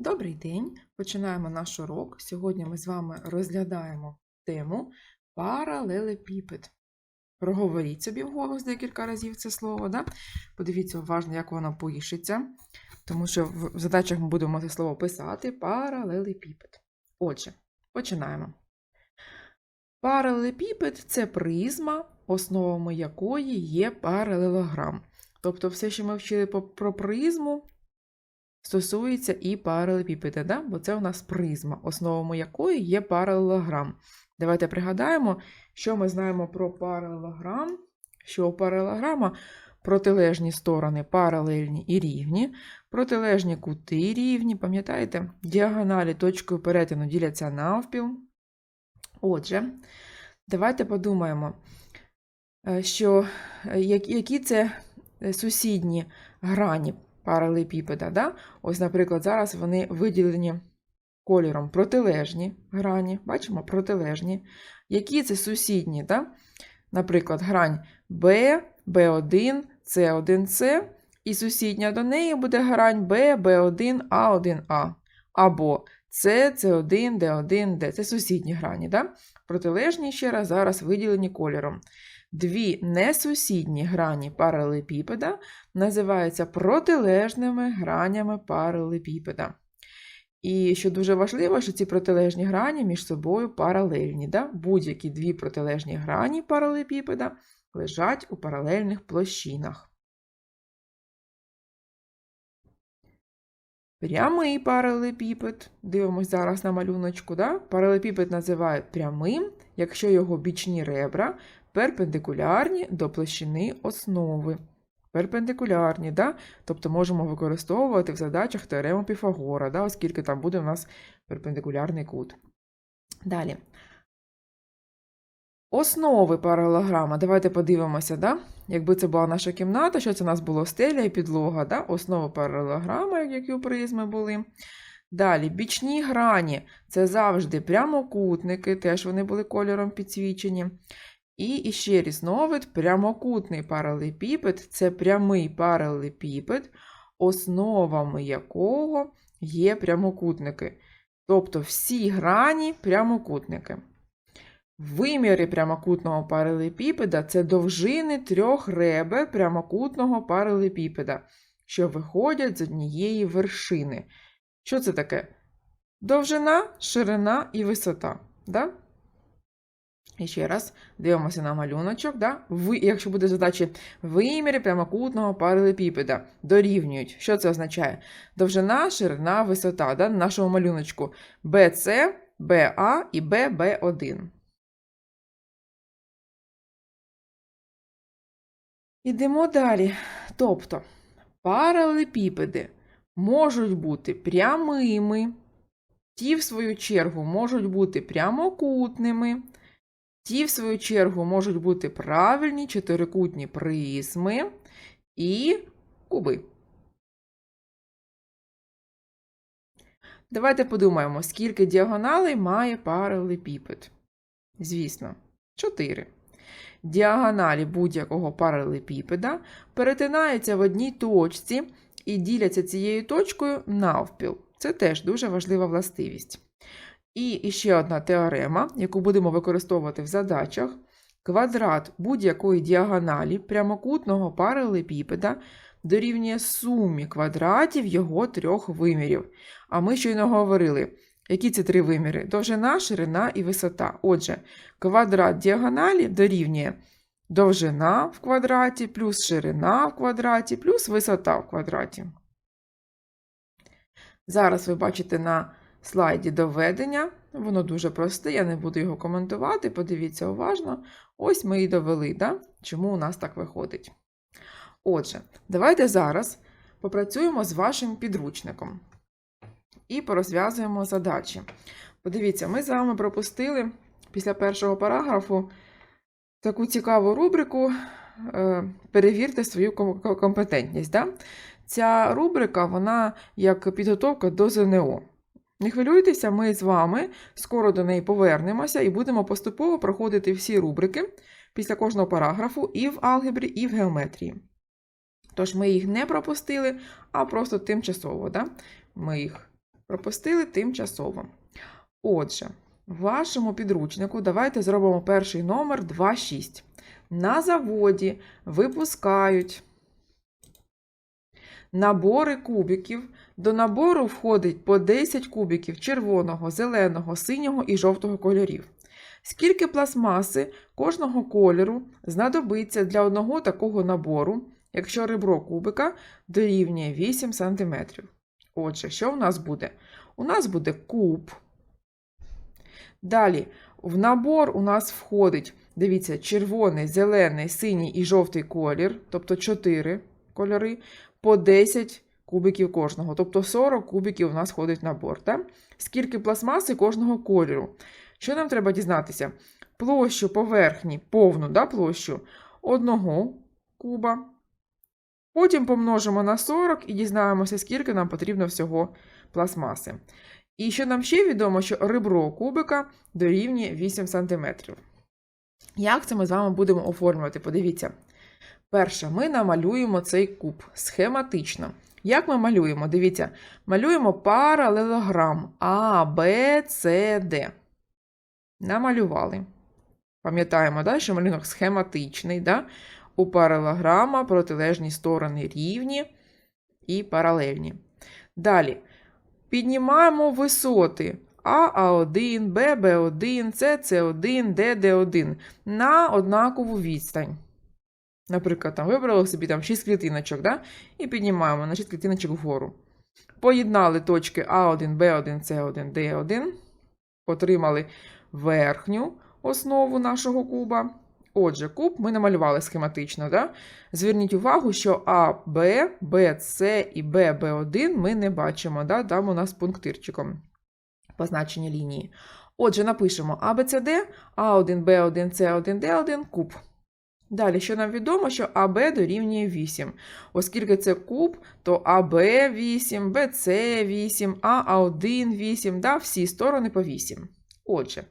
Добрий день! Починаємо наш урок. Сьогодні ми з вами розглядаємо тему паралелепіпед. Проговоріть собі вголос декілька разів це слово. Да? Подивіться уважно, як воно пишеться, тому що в задачах ми будемо це слово писати паралелепіпед. Отже, починаємо. Паралелепіпед це призма, основами якої є паралелограм. Тобто, все, що ми вчили про призму, стосується і паралелепіпеда, да? бо це у нас призма, основами якої є паралелограм. Давайте пригадаємо, що ми знаємо про паралелограм, що у паралелограма протилежні сторони паралельні і рівні, протилежні кути рівні, пам'ятаєте, діагоналі точкою перетину діляться навпіл. Отже, давайте подумаємо, е, що е, які це е, сусідні грані паралелепіпеда. Да? Ось, наприклад, зараз вони виділені кольором протилежні грані. Бачимо, протилежні. Які це сусідні? Да? Наприклад, грань B, B1, C1C, і сусідня до неї буде грань B, B1, A1A. Або C, C1, D1, D. Це сусідні грані. Да? Протилежні ще раз зараз виділені кольором. Дві несусідні грані паралелепіпеда називаються протилежними гранями паралелепіпеда. І що дуже важливо, що ці протилежні грані між собою паралельні. Да? Будь-які дві протилежні грані паралелепіпеда лежать у паралельних площинах. Прямий паралелепіпед. Дивимось зараз на малюночку. Да? Паралелепіпед називають прямим, якщо його бічні ребра перпендикулярні до площини основи. Перпендикулярні, да? тобто можемо використовувати в задачах теорему Піфагора, да? оскільки там буде у нас перпендикулярний кут. Далі. Основи паралелограма. Давайте подивимося, да? якби це була наша кімната, що це у нас було стеля і підлога. Да? Основи паралелограма, які у призми були. Далі, бічні грані це завжди прямокутники, теж вони були кольором підсвічені. І ще різновид прямокутний паралелепіпед це прямий паралелепіпед, основами якого є прямокутники. Тобто всі грані прямокутники. Виміри прямокутного паралелепіпеда це довжини трьох ребер прямокутного паралелепіпеда, що виходять з однієї вершини. Що це таке? Довжина, ширина і висота. Да? І ще раз дивимося на малюночок. Да? Ви, якщо буде задачі виміри прямокутного паралелепіпеда дорівнюють. Що це означає? Довжина, ширина, висота. Да? На нашому малюночку BC, BA і BB1. Ідемо далі. Тобто, паралелепіпеди можуть бути прямими, ті, в свою чергу, можуть бути прямокутними. Ті, в свою чергу, можуть бути правильні чотирикутні призми і куби. Давайте подумаємо, скільки діагоналей має паралелепіпед. Звісно, 4. Діагоналі будь-якого паралелепіпеда перетинаються в одній точці і діляться цією точкою навпіл. Це теж дуже важлива властивість. І ще одна теорема, яку будемо використовувати в задачах. Квадрат будь-якої діагоналі прямокутного паралелепіпеда дорівнює сумі квадратів його трьох вимірів. А ми щойно говорили, які це три виміри? Довжина, ширина і висота. Отже, квадрат діагоналі дорівнює довжина в квадраті плюс ширина в квадраті плюс висота в квадраті. Зараз ви бачите на слайді доведення. Воно дуже просте, я не буду його коментувати, подивіться уважно. Ось ми і довели, да? чому у нас так виходить. Отже, давайте зараз попрацюємо з вашим підручником і порозв'язуємо задачі. Подивіться, ми з вами пропустили після першого параграфу таку цікаву рубрику е, Перевірте свою компетентність. Да? Ця рубрика, вона як підготовка до ЗНО. Не хвилюйтеся, ми з вами скоро до неї повернемося і будемо поступово проходити всі рубрики після кожного параграфу і в алгебрі, і в геометрії. Тож ми їх не пропустили, а просто тимчасово. Да? Ми їх Пропустили тимчасово. Отже, в вашому підручнику давайте зробимо перший номер 2,6. На заводі випускають набори кубиків. До набору входить по 10 кубиків червоного, зеленого, синього і жовтого кольорів. Скільки пластмаси кожного кольору знадобиться для одного такого набору, якщо ребро кубика дорівнює 8 см? Отже, що в нас буде? У нас буде куб. Далі, в набор у нас входить, дивіться, червоний, зелений, синій і жовтий колір, тобто 4 кольори, по 10 кубиків кожного. Тобто 40 кубиків у нас входить в набор. Так? Скільки пластмаси кожного кольору? Що нам треба дізнатися? Площу поверхні, повну да, площу одного куба. Потім помножимо на 40 і дізнаємося, скільки нам потрібно всього пластмаси. І що нам ще відомо, що ребро кубика дорівнює 8 см. Як це ми з вами будемо оформлювати? Подивіться. Перше, ми намалюємо цей куб схематично. Як ми малюємо? Дивіться, малюємо паралелограм А, Б, С, Д. Намалювали. Пам'ятаємо, да, що малюнок схематичний. Да? У паралелограма протилежні сторони рівні і паралельні. Далі. Піднімаємо висоти А, А1, Б, Б1, С, С1, Д, Д1 на однакову відстань. Наприклад, там вибрали собі там 6 клітиночок, да? і піднімаємо на 6 клітиночок вгору. Поєднали точки А1, Б1, С1, Д1, отримали верхню основу нашого куба. Отже, куб ми намалювали схематично. Да? Зверніть увагу, що А, Б, Б, С і Б, Б1 ми не бачимо. Да? Там у нас пунктирчиком позначені лінії. Отже, напишемо А, Б, С, Д, А1, Б1, С1, Д1, куб. Далі, що нам відомо, що АБ дорівнює 8. Оскільки це куб, то АБ 8, БЦ 8, АА1 8, да, всі сторони по 8. Отже,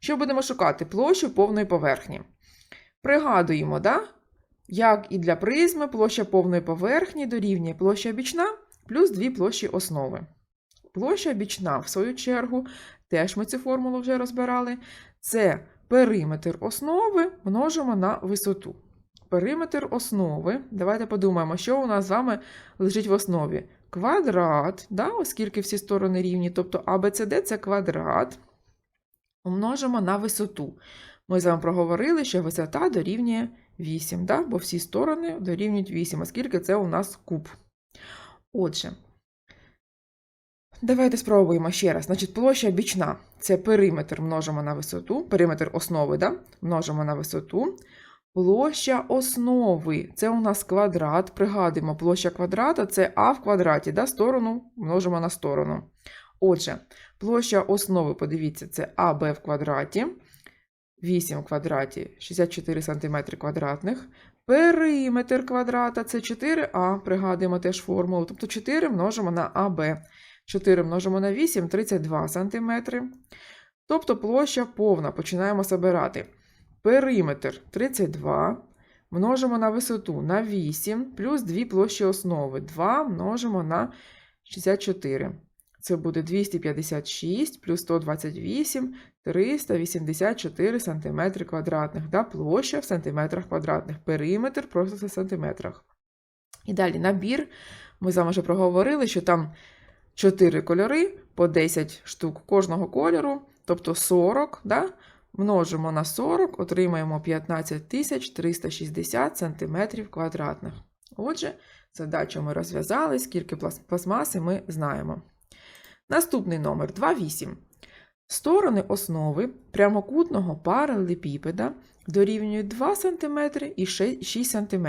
що будемо шукати? Площу повної поверхні. Пригадуємо, да? як і для призми, площа повної поверхні дорівнює площа бічна плюс дві площі основи. Площа бічна, в свою чергу, теж ми цю формулу вже розбирали. Це периметр основи множимо на висоту. Периметр основи, давайте подумаємо, що у нас з вами лежить в основі. Квадрат, да, оскільки всі сторони рівні, тобто ABCD це квадрат, умножимо на висоту. Ми з вами проговорили, що висота дорівнює 8, да, бо всі сторони дорівнюють 8, оскільки це у нас куб. Отже, Давайте спробуємо ще раз. Значить, площа бічна це периметр множимо на висоту, периметр основи, да? множимо на висоту. Площа основи це у нас квадрат. Пригадуємо, площа квадрата це А в квадраті, да? сторону множимо на сторону. Отже, площа основи, подивіться, це АБ в квадраті. 8 в квадраті 64 см квадратних. Периметр квадрата це 4а, пригадуємо теж формулу, тобто 4 множимо на АБ. 4 множимо на 8 32 см. Тобто площа повна. Починаємо забирати. Периметр 32. Множимо на висоту на 8, плюс 2 площі основи. 2 множимо на 64. Це буде 256 плюс 128 384 см квадратних. Да, площа в сантиметрах квадратних. Периметр просто в сантиметрах. І далі набір. Ми з вами вже проговорили, що там 4 кольори по 10 штук кожного кольору, тобто 40, да? множимо на 40, отримаємо 15 360 см квадратних. Отже, задачу ми розв'язали, скільки пластмаси ми знаємо. Наступний номер 2,8. Сторони основи прямокутного паралелепіпеда дорівнюють 2 см і 6 см,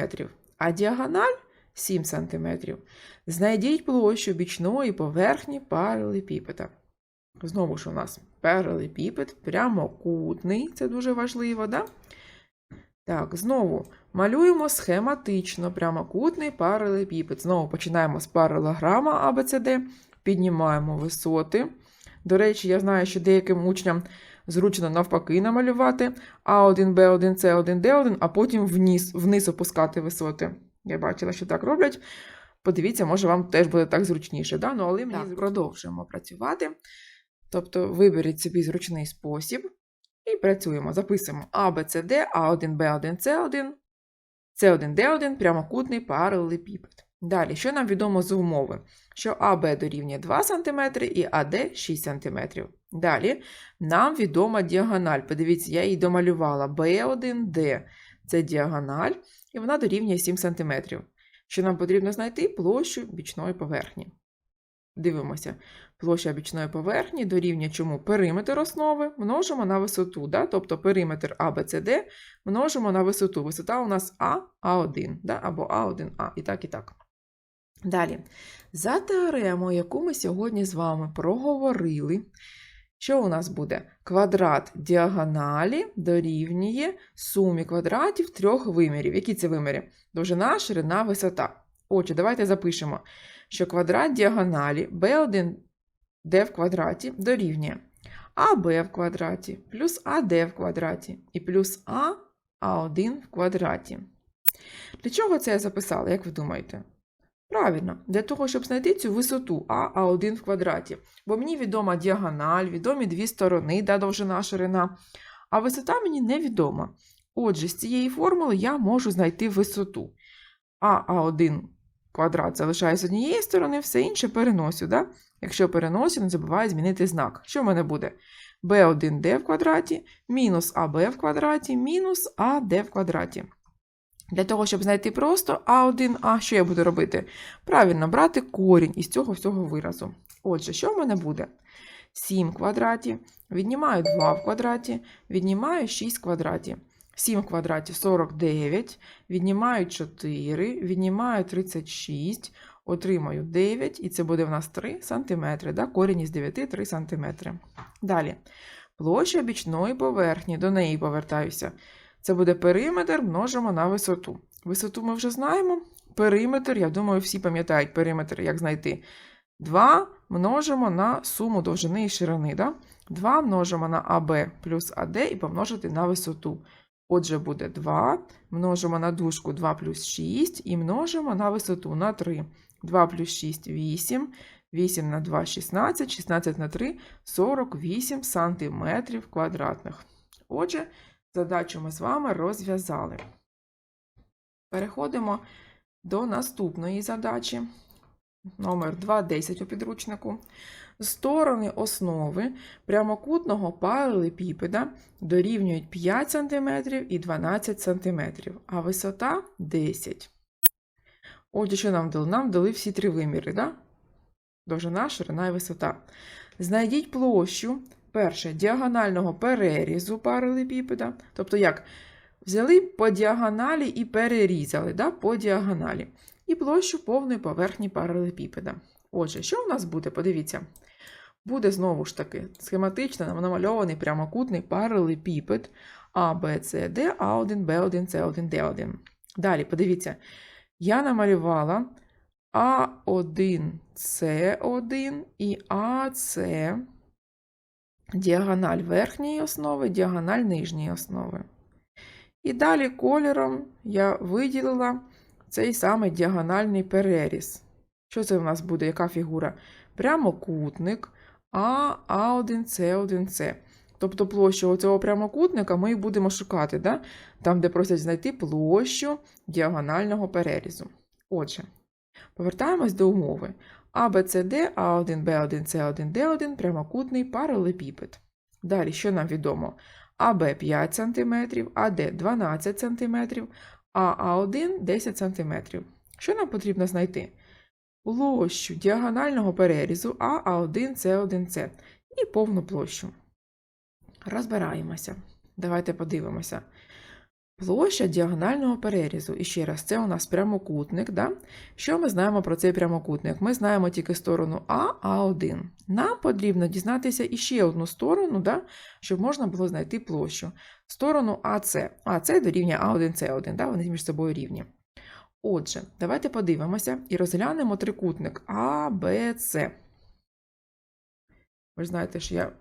а діагональ 7 см. Знайдіть площу бічної поверхні паралепіпеда. Знову ж у нас паралепіпед, прямокутний, це дуже важливо, да? Так, знову малюємо схематично прямокутний паралепіпед. Знову починаємо з паралограма ABCD, піднімаємо висоти. До речі, я знаю, що деяким учням зручно навпаки намалювати А1, Б1, С1, Д1, а потім вниз, вниз опускати висоти. Я бачила, що так роблять. Подивіться, може вам теж буде так зручніше. Да? Ну, але мені так, продовжуємо працювати. Тобто виберіть собі зручний спосіб і працюємо. Записуємо А, Б, С, Д, А1, Б1, С1, С1, Д1, прямокутний паралелепіпед. Далі, що нам відомо з умови? Що АБ дорівнює 2 см і АД 6 см. Далі нам відома діагональ. Подивіться, я її домалювала B1D. Це діагональ, і вона дорівнює 7 см. Що нам потрібно знайти площу бічної поверхні. Дивимося, площа бічної поверхні дорівнює чому периметр основи множимо на висоту. Да? Тобто периметр ABCD множимо на висоту. Висота у нас А, А1 да? або А1А, і так, і так. Далі, за теоремою, яку ми сьогодні з вами проговорили, що у нас буде? Квадрат діагоналі дорівнює сумі квадратів трьох вимірів. Які це виміри? Довжина, ширина, висота. Отже, давайте запишемо, що квадрат діагоналі b1 d в квадраті дорівнює АБ в квадраті плюс АД в квадраті і плюс А А1 в квадраті. Для чого це я записала, як ви думаєте? Правильно, для того, щоб знайти цю висоту А, А1 в квадраті. Бо мені відома діагональ, відомі дві сторони, да, довжина ширина, а висота мені невідома. Отже, з цієї формули я можу знайти висоту. А, А1 квадрат залишаю з однієї сторони, все інше переносю. Да? Якщо переносю, не забуваю змінити знак. Що в мене буде? b1d в квадраті мінус АБ в квадраті мінус АД в квадраті. Для того, щоб знайти просто А1А, що я буду робити? Правильно, брати корінь із цього всього виразу. Отже, що в мене буде? 7 в квадраті, віднімаю 2 в квадраті, віднімаю 6 в квадраті. 7 в квадраті 49, віднімаю 4, віднімаю 36, отримаю 9, і це буде в нас 3 см. Да? Корінь із 9 3 см. Далі. Площа бічної поверхні, до неї повертаюся. Це буде периметр, множимо на висоту. Висоту ми вже знаємо. Периметр, я думаю, всі пам'ятають периметр, як знайти. 2 множимо на суму довжини і ширини. Да? 2 множимо на АБ плюс АД і помножити на висоту. Отже, буде 2, множимо на дужку 2 плюс 6 і множимо на висоту на 3. 2 плюс 6 8, 8 на 2 16, 16 на 3 48 сантиметрів квадратних. Отже, задачу ми з вами розв'язали. Переходимо до наступної задачі. Номер 2.10 у підручнику. Сторони основи прямокутного паралелепіпеда дорівнюють 5 см і 12 см, а висота 10 Отже, що нам дали? Нам дали всі три виміри. Да? Довжина, ширина і висота. Знайдіть площу перше, діагонального перерізу паралелепіпеда. Тобто, як? Взяли по діагоналі і перерізали да? по діагоналі. І площу повної поверхні паралелепіпеда. Отже, що в нас буде? Подивіться. Буде знову ж таки схематично намальований прямокутний паралелепіпед А, Б, С, Д, А1, Б1, С1, Д1. Далі, подивіться, я намалювала А1, С1 і АС діагональ верхньої основи, діагональ нижньої основи. І далі кольором я виділила цей самий діагональний переріз. Що це у нас буде? Яка фігура? Прямокутник А, А1, С1, С. Тобто площу цього прямокутника ми і будемо шукати, да? там, де просять знайти площу діагонального перерізу. Отже, повертаємось до умови. ABCD, А1, Б1, С1, Д1 прямокутний паралепіпед. Далі, що нам відомо? АБ 5 см, АД 12 см, а А1 10 см. Що нам потрібно знайти? Площу діагонального перерізу А, А1, С1, С і повну площу. Розбираємося. Давайте подивимося. Площа діагонального перерізу. І ще раз, це у нас прямокутник. Да? Що ми знаємо про цей прямокутник? Ми знаємо тільки сторону А, А1. Нам потрібно дізнатися іще одну сторону, да? щоб можна було знайти площу. Сторону АС. АС дорівнює А1, С1, да? вони між собою рівні. Отже, давайте подивимося і розглянемо трикутник А, Б, С. Ви ж знаєте, що я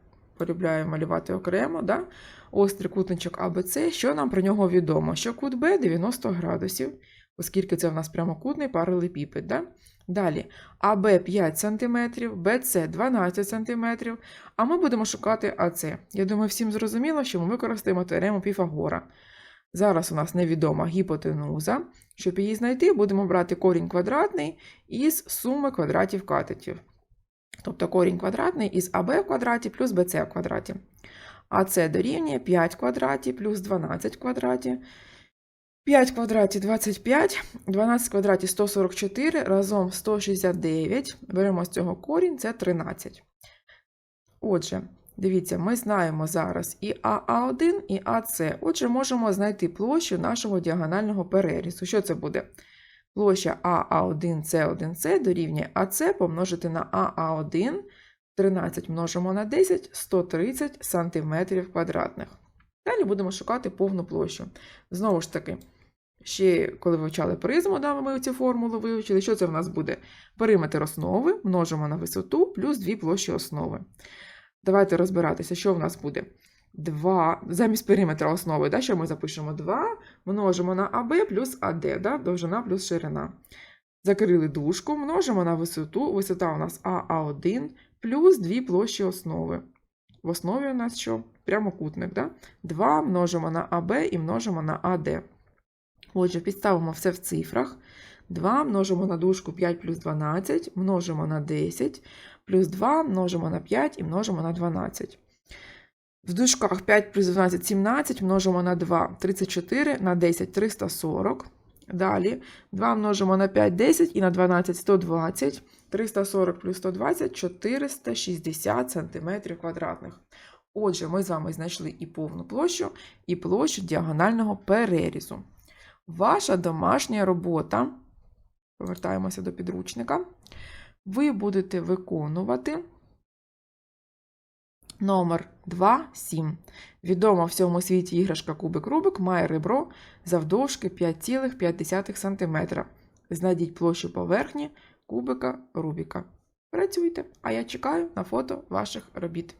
полюбляю малювати окремо. Да? Ось трикутничок АБЦ. Що нам про нього відомо? Що кут Б 90 градусів, оскільки це в нас прямокутний паралелепіпед. Да? Далі АБ 5 см, БЦ 12 см, а ми будемо шукати АЦ. Я думаю, всім зрозуміло, що ми використаємо теорему Піфагора. Зараз у нас невідома гіпотенуза. Щоб її знайти, будемо брати корінь квадратний із суми квадратів катетів. Тобто корінь квадратний із АБ в квадраті плюс БЦ в квадраті. АЦ дорівнює 5 квадратів плюс 12 квадратів. 5 в квадраті 25, 12 в квадраті 144, разом 169. Беремо з цього корінь, це 13. Отже, дивіться, ми знаємо зараз і АА1, і АС. Отже, можемо знайти площу нашого діагонального перерізу. Що це буде? Площа АА1С1С дорівнює АС помножити на АА1, 13 множимо на 10, 130 см квадратних. Далі будемо шукати повну площу. Знову ж таки, ще коли вивчали призму, да, ми цю формулу вивчили, що це в нас буде? Периметр основи множимо на висоту плюс дві площі основи. Давайте розбиратися, що в нас буде. 2, замість периметра основи, да, що ми запишемо 2, множимо на АБ плюс АД, да, довжина плюс ширина. Закрили дужку, множимо на висоту, висота у нас АА1 плюс дві площі основи. В основі у нас що? Прямокутник. Да? 2 множимо на АБ і множимо на АД. Отже, підставимо все в цифрах. 2 множимо на дужку 5 плюс 12, множимо на 10, плюс 2 множимо на 5 і множимо на 12. В дужках 5 плюс 12 17, множимо на 2 34, на 10 340. Далі 2 множимо на 5 10 і на 12 120. 340 плюс 120 460 см квадратних. Отже, ми з вами знайшли і повну площу, і площу діагонального перерізу. Ваша домашня робота, повертаємося до підручника, ви будете виконувати номер 2,7. Відома в всьому світі іграшка Кубик Рубик має ребро завдовжки 5,5 см. Знайдіть площу поверхні кубика Рубіка. Працюйте, а я чекаю на фото ваших робіт.